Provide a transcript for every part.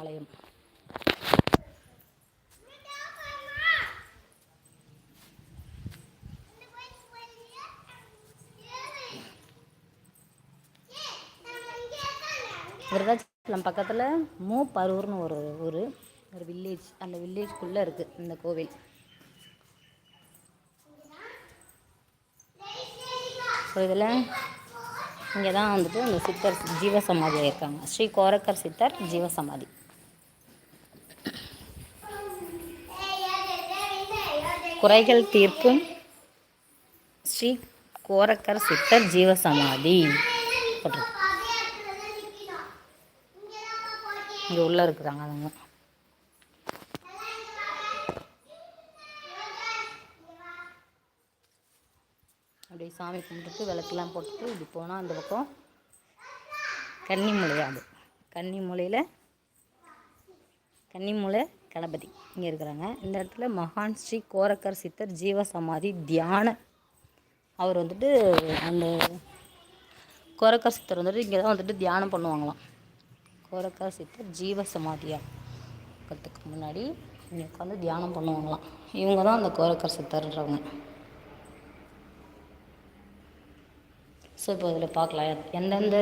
ஆலயம். விருதாச்சலம் பக்கத்தில் மூ பரூர்னு ஒரு ஊர் ஒரு வில்லேஜ் அந்த வில்லேஜ்குள்ளே இருக்குது இந்த கோவில். ஸோ இதில் இங்கே தான் வந்துட்டு அந்த சித்தர் ஜீவசமாதி இருக்காங்க. ஸ்ரீ கோரக்கர் சித்தர் ஜீவசமாதி. குறைகள் தீர்க்கும். ஸ்ரீ கோரக்கர் சித்தர் ஜீவசமாதி. போட்டிருக்கு இங்கே உள்ளே இருக்கிறாங்க அவங்க. அப்படியே சாமி கும்பிட்டுட்டு விளக்கெல்லாம் போட்டுட்டு இப்படி போனால் அந்த பக்கம் கன்னிமூலை அது. கன்னிமூலையில் கன்னிமூலை கணபதி இங்கே இருக்கிறாங்க. இந்த இடத்துல மகான் ஸ்ரீ கோரக்கர் சித்தர் ஜீவசமாதி தியான. அவர் வந்துட்டு அந்த கோரக்கர் சித்தர் வந்துட்டு இங்கே தான் வந்துட்டு தியானம் பண்ணுவாங்களாம். கோரக்கர் சித்தர் ஜீவசமாதியாக கற்றுக்கு முன்னாடி இங்கே உட்காந்து தியானம் பண்ணுவாங்களாம். இவங்க தான் அந்த கோரக்கர் சித்தர்ன்றவங்க. ஸோ இப்போ இதில் பார்க்கலாம். எந்தெந்த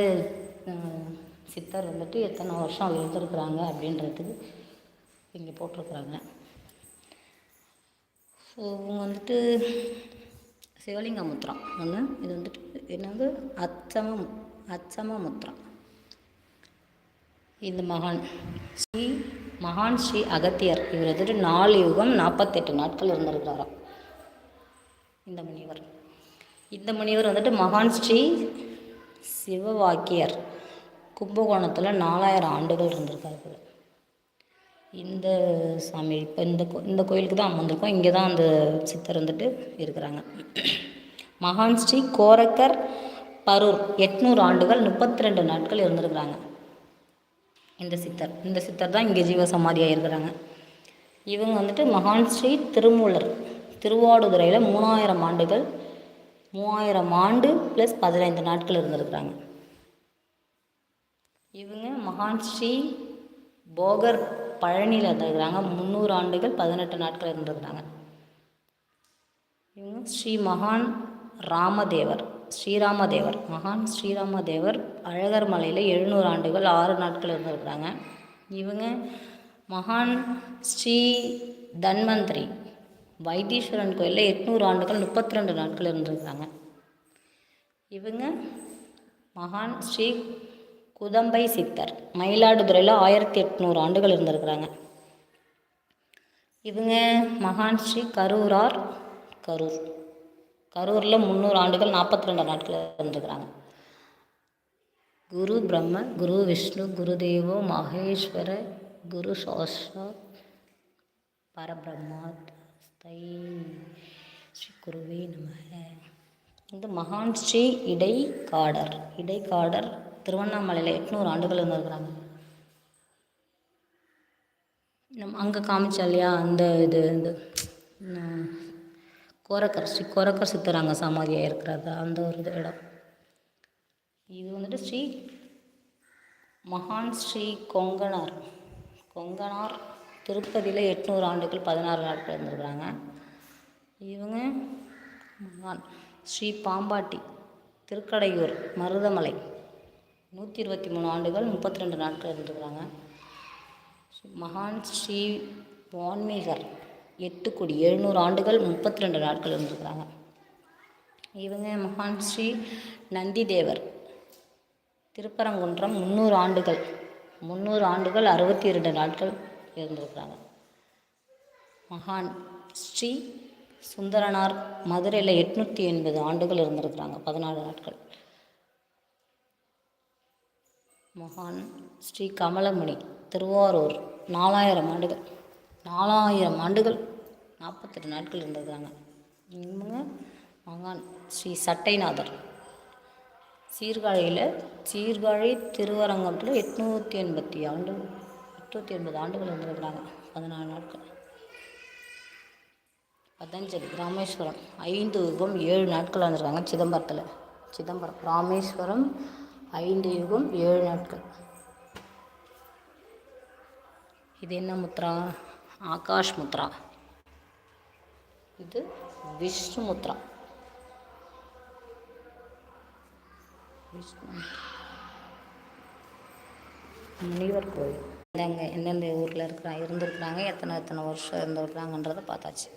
சித்தர் வந்துட்டு எத்தனை வருஷம் இருந்திருக்கிறாங்க அப்படின்றதுக்கு இங்கே போட்டிருக்குறாங்க. ஸோ இவங்க வந்துட்டு சிவலிங்க முத்திரம் ஒன்று இது வந்துட்டு என்னது? அச்சம அச்சம முத்திரம் இந்த மகான் ஸ்ரீ மகான் ஸ்ரீ அகத்தியர். இவர் வந்துட்டு நாலு யுகம் நாற்பத்தெட்டு நாட்கள் இருந்திருக்கிறாராம். இந்த முனிவர். இந்த முனிவர் வந்துட்டு மகான் ஸ்ரீ சிவவாக்கியர். கும்பகோணத்தில் நாலாயிரம் ஆண்டுகள் இருந்திருக்காரு இந்த சாமி இப்போ இந்த கோ இந்த கோயிலுக்கு தான் வந்திருக்கோம். இங்கே தான் அந்த சித்தர் வந்துட்டு இருக்கிறாங்க. மகான் ஸ்ரீ கோரக்கர் பரூர் எட்நூறு ஆண்டுகள் முப்பத்தி ரெண்டு நாட்கள் இருந்திருக்கிறாங்க. இந்த சித்தர் இந்த சித்தர் தான் இங்கே ஜீவசமாதியாக இருக்கிறாங்க. இவங்க வந்துட்டு மகான் ஸ்ரீ திருமூலர் திருவாடுதுறையில் மூணாயிரம் ஆண்டுகள் மூவாயிரம் ஆண்டு ப்ளஸ் பதினைந்து நாட்கள் இருந்திருக்கிறாங்க. இவங்க மகான் ஸ்ரீ போகர் பழனியில் இருந்திருக்கிறாங்க. முந்நூறு ஆண்டுகள் பதினெட்டு நாட்கள் இருந்திருக்கிறாங்க. இவங்க ஸ்ரீ மகான் ராமதேவர் ஸ்ரீராமதேவர் மகான் ஸ்ரீராமதேவர் அழகர் மலையில் எழுநூறு ஆண்டுகள் ஆறு நாட்கள் இருந்திருக்கிறாங்க. இவங்க மகான் ஸ்ரீ தன்வந்திரி வைத்தீஸ்வரன் கோயிலில் எட்நூறு ஆண்டுகள் முப்பத்தி ரெண்டு நாட்கள் இருந்திருக்கிறாங்க. இவங்க மகான் ஸ்ரீ குதம்பை சித்தர். மயிலாடுதுறையில் ஆயிரத்தி எட்நூறு ஆண்டுகள் இருந்திருக்கிறாங்க. இவங்க மகான் ஸ்ரீ கரூரார் கரூர். கரூரில் முந்நூறு ஆண்டுகள் நாற்பத்தி ரெண்டு நாட்கள் இருந்திருக்கிறாங்க. குரு பிரம்ம குரு விஷ்ணு குருதேவோ மகேஸ்வர குரு சாஸ்ரா பரபிரம்மா ஸ்தை ஸ்ரீ குருவே நம இந்த மகான் ஸ்ரீ இடைக்காடர். இடைக்காடர் திருவண்ணாமலையில் எட்நூறு ஆண்டுகள் இருந்திருக்கிறாங்க. நம் அங்கே காமிச்சா இல்லையா? அந்த இது இந்த கோரக்கர் ஸ்ரீ கோரக்கர் சித்தர் அங்கே சமாதியாக இருக்கிறது. அந்த ஒரு இது இடம். இது வந்துட்டு ஸ்ரீ மகான் ஸ்ரீ கொங்கனார். கொங்கனார் திருப்பதியில் எட்நூறு ஆண்டுகள் பதினாறு நாட்கள் இருந்திருக்கிறாங்க. இவங்க மகான் ஸ்ரீ பாம்பாட்டி திருக்கடையூர் மருதமலை. நூற்றி இருபத்தி மூணு ஆண்டுகள் முப்பத்தி ரெண்டு நாட்கள் இருந்திருக்கிறாங்க மகான் ஸ்ரீ வான்மீகர் எட்டுக்குடி எழுநூறு ஆண்டுகள் முப்பத்தி ரெண்டு நாட்கள் இருந்துக்கிறாங்க இவங்க மகான் ஸ்ரீ நந்திதேவர். திருப்பரங்குன்றம் முந்நூறு ஆண்டுகள் முந்நூறு ஆண்டுகள் அறுபத்தி இரண்டு நாட்கள் இருந்திருக்கிறாங்க மகான் ஸ்ரீ சுந்தரனார் மதுரையில் எட்நூற்றி எண்பது ஆண்டுகள் இருந்திருக்கிறாங்க பதினாலு நாட்கள். மகான் ஸ்ரீ கமலமுனி திருவாரூர். நாலாயிரம் ஆண்டுகள். நாலாயிரம் ஆண்டுகள். நாற்பத்தெட்டு நாட்கள் இருந்திருக்காங்க இவங்க மகான் ஸ்ரீ சட்டைநாதர். சீர்காழியில் சீர்காழி திருவரங்கத்தில் எட்நூற்றி எண்பத்தி ஆண்டு எட்நூற்றி எண்பது ஆண்டுகள் இருந்திருக்கிறாங்க. பதினாலு நாட்கள். பதஞ்சலி ராமேஸ்வரம். ஐந்து யுகம் ஏழு நாட்கள் வந்திருக்காங்க சிதம்பரத்தில். சிதம்பரம் ராமேஸ்வரம் ஐந்து யுகம் ஏழு நாட்கள். இது என்ன முத்ரா? ஆகாஷ் முத்ரா. இது விஷ்ணு முத்ரா. விஷ்ணு முனிவர் கோயில். எந்தெங்க எந்தெந்த ஊரில் இருக்கிறாங்க இருந்திருக்கிறாங்க எத்தனை எத்தனை வருஷம் இருந்திருக்கிறாங்கன்றதை பார்த்தாச்சு.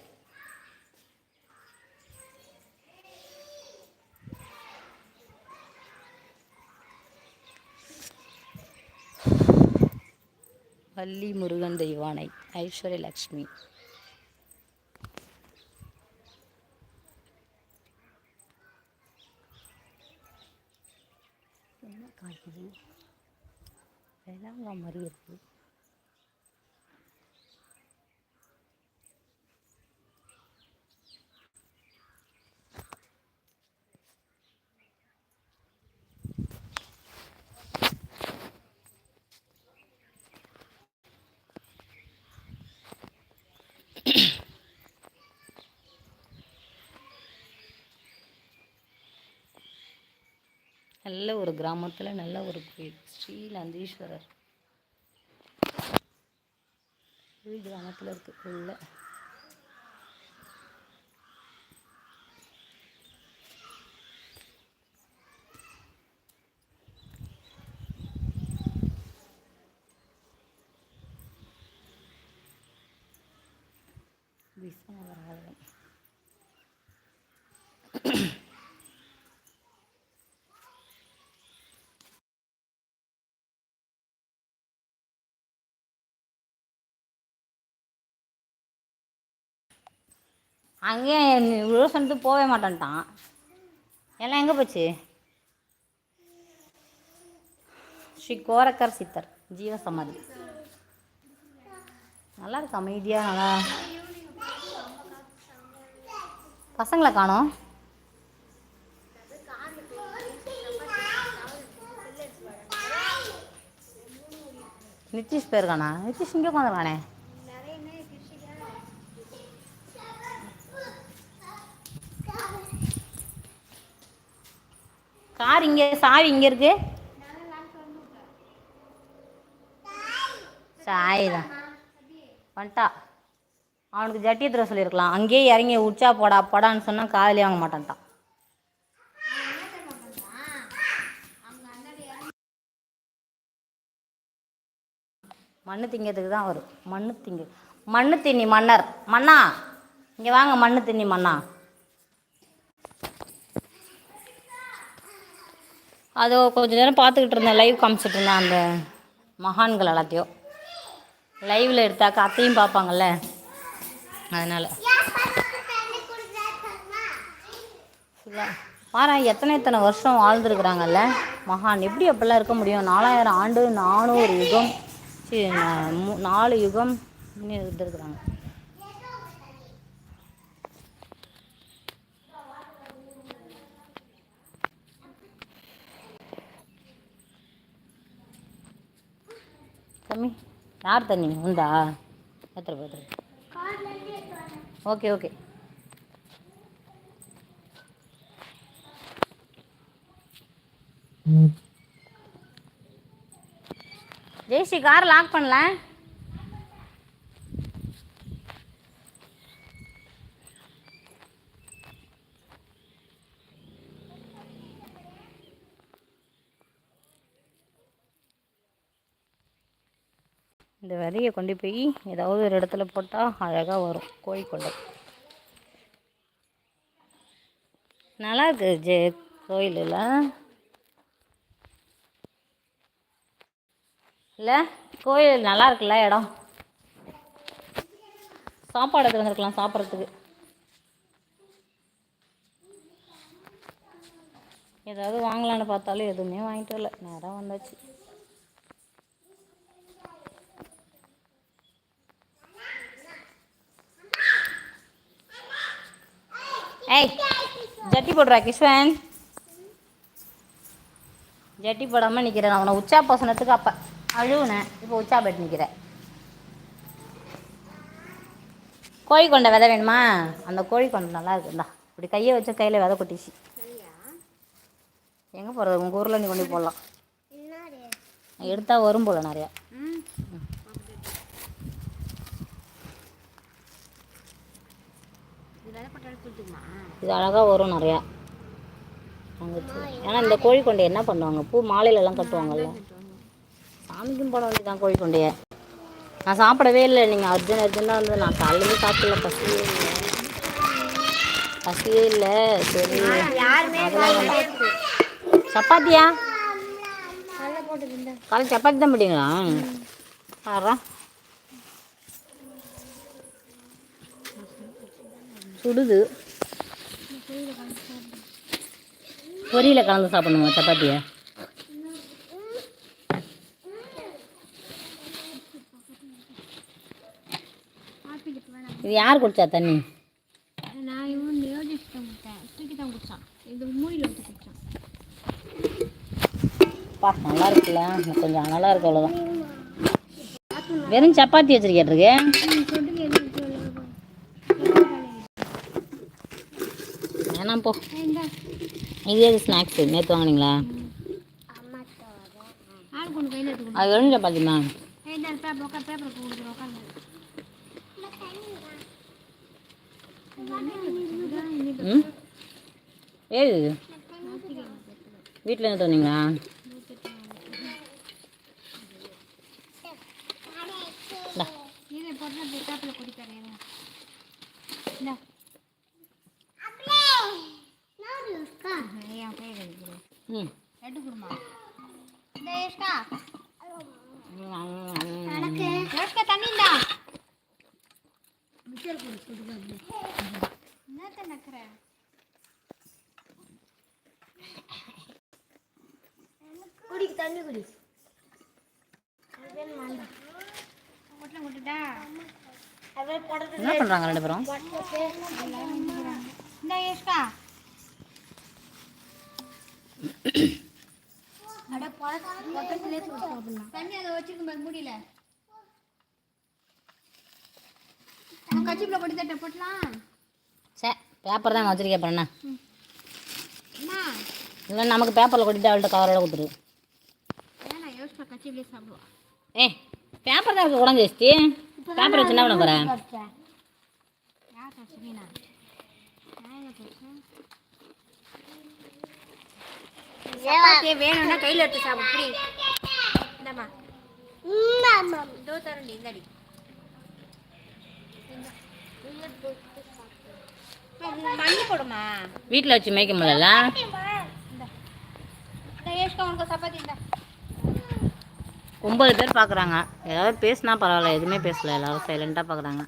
வள்ளி முருகன் தெய்வானை ஐஸ்வர்ய லக்ஷ்மி. என்ன காய்க்குது? வேளாங்கா மாதிரி இருக்குது நல்ல ஒரு கிராமத்தில் நல்ல ஒரு கோயில். ஸ்ரீ நந்தீஸ்வரர். கிராமத்தில் இருக்குது உள்ள விஸ்வநாதர் ஆலயம் அங்கேயும் இவ்வளோ சொல்லிட்டு போகவே மாட்டேன்ட்டான். எல்லாம் எங்கே போச்சு? ஸ்ரீ கோரக்கர் சித்தர் ஜீவ சமாதி நல்லா இருக்கு அமைதியாக நல்லா? பசங்களை காணோம். நிதிஷ் பேர் காணா? நிதிஷ் இங்கே உட்காந்துருக்கானே கார் இங்கே சாவி இங்கே இருக்கு. சாயிதான் வந்துட்டா. அவனுக்கு ஜட்டி தர சொல்லியிருக்கலாம். அங்கேயே இறங்கி உச்சா போடா போடான்னு சொன்னால் காதலே வாங்க மாட்டான்ட்டான். மண்ணு திங்கிறதுக்கு தான் வரும் மண்ணு திங்க. மண்ணு தின்னி மன்னர். மண்ணா இங்கே வாங்க மண்ணு தின்னி மண்ணா அதை கொஞ்ச நேரம் பார்த்துக்கிட்டு இருந்தேன். லைவ் காமிச்சிட்டு இருந்தேன் அந்த மகான்கள் எல்லாத்தையும். லைவில் எடுத்தாக்கா அத்தையும் பார்ப்பாங்கல்ல. அதனால். பாரு எத்தனை எத்தனை வருஷம் வாழ்ந்துருக்குறாங்கல்ல? மகான் எப்படி அப்படிலாம் இருக்க முடியும்? நாலாயிரம் ஆண்டு நானூறு யுகம் சி, நாலு யுகம் இன்னும் தம்பி யார் தண்ணி? உண்டா? எத்தனை பேர் okay okay. Jaishree car lock பண்ணல? இந்த விதையை கொண்டு போய் ஏதாவது ஒரு இடத்துல போட்டால் அழகாக வரும் கோழி கொண்டை நல்லா இருக்கு ஜெ கோயில் இல்லை கோயில் நல்லா இருக்குல்ல இடம்? சாப்பாடு எடுத்து வந்துருக்கலாம் சாப்பிட்றதுக்கு. ஏதாவது வாங்கலான்னு பார்த்தாலும் எதுவுமே வாங்கிட்டு வரல. நேரம் வந்தாச்சு. ஏய் ஜட்டி போடுறா கிஷ்வன் ஜட்டி போடாமல் நிற்கிறேன் உன்னை உச்சா போசனத்துக்கு அப்போ அழுவுனேன். இப்போ உச்சா போட்டு நிற்கிறேன் கோழி கொண்டை விதை வேணுமா? அந்த கோழி கொண்டை நல்லா இருக்குண்டா இப்படி கையை வச்சு கையில் விதை கொட்டிச்சு. எங்கே போகிறது உங்கள் ஊரில் நீ கொண்டு போடலாம். எடுத்தால் வரும் போல நிறையா. இது அழகாக வரும் நிறையா. ஏன்னா இந்த கோழி கொண்டையை என்ன பண்ணுவாங்க? பூ மாலையிலலாம் கட்டுவாங்கல்ல. சாமிக்கும் போட வேண்டியதான் கோழி கொண்டைய நான் சாப்பிடவே இல்லை. நீங்கள் அர்ஜுன் அர்ஜுனாக வந்து நான் காலையிலே சாப்பிடல. பசியே இல்லை. பசியே இல்லை. சரி. அதெல்லாம் சப்பாத்தியா? காலை சப்பாத்தி தான் போட்டீங்களா? ஆறா. சுடுது. பொரியல கலந்து சாப்பிடணுமா சப்பாத்தியை? இது யார் குடிச்சா தண்ணி? நான் இவன் யோசிச்சு தான் கொடுத்தேன் தூக்கி தான் குடிச்சான். இது மூடியில் ஊற்றி குடிச்சான். பா நல்லா இருக்குல்ல. கொஞ்சம் நல்லா இருக்கு அவ்வளோதான் வெறும் சப்பாத்தி வச்சிருக்கேட்டிருக்கு சொட்டுக்கு எதுக்கு வேணாம் போ. இது எது ஸ்நாக்ஸு நேற்று வாங்கினீங்களா? எடுத்து அது வெறும் பார்த்தீங்களா பேப்பர் உட்காந்து பேப்பர் உட்காந்து ஏது வீட்டில் என்ன தோணுங்களா இதை போட்டு அப்படி பேப்பரில் குடிப்பாரு இந்த என் கையில் எடுக்கிறேன் ம் எடுத்து கொடுமா இந்த ஏஷ்கா ஏஷ்கா தண்ணி இந்தா மிச்சர் கொடு கொடுக்க என்னத்த நக்கிற குடி தண்ணி குடி கொட்டில் கொட்டுட்டா என்ன பண்ணுறாங்க ரெண்டு பேரும்? முடியல. கச்சிப்பில் தட்ட போட்டலாம். பேப்பர் தான் வச்சிருக்கேன் அப்புறம் இல்லை நமக்கு பேப்பரில் கொட்டிட்டு அவள்கிட்ட கவரோட கொடுத்துரு. ஏ பேப்பர் தான் இருக்கு உடஞ்சி வச்சு பேப்பர் வச்சு என்ன பண்ண போகிறேன் வேணும்னா கையில் எடுத்து சாப்பிடு இந்தாம்மா. இதோ தரண்டி இந்தாடி. மண்ணு போடுமா? வீட்டில் வச்சு மேய்க்க முடியல உனக்கு சப்பாத்தி இந்தா. ஒம்பது பேர் பார்க்குறாங்க ஏதாவது பேசினா பரவாயில்ல எதுவுமே பேசல எல்லாரும் சைலண்ட்டாக பார்க்குறாங்க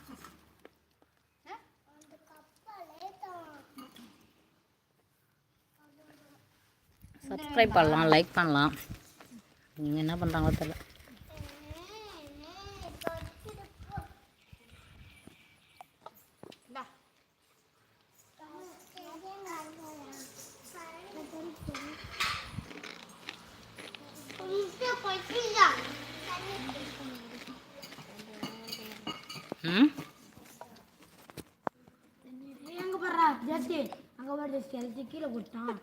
சப்ஸ்கிரைப் பண்ணலாம் லைக் பண்ணலாம். நீங்கள் என்ன பண்ணுறாங்களோ தெரியல. எங்க கீழே கொடுத்தான்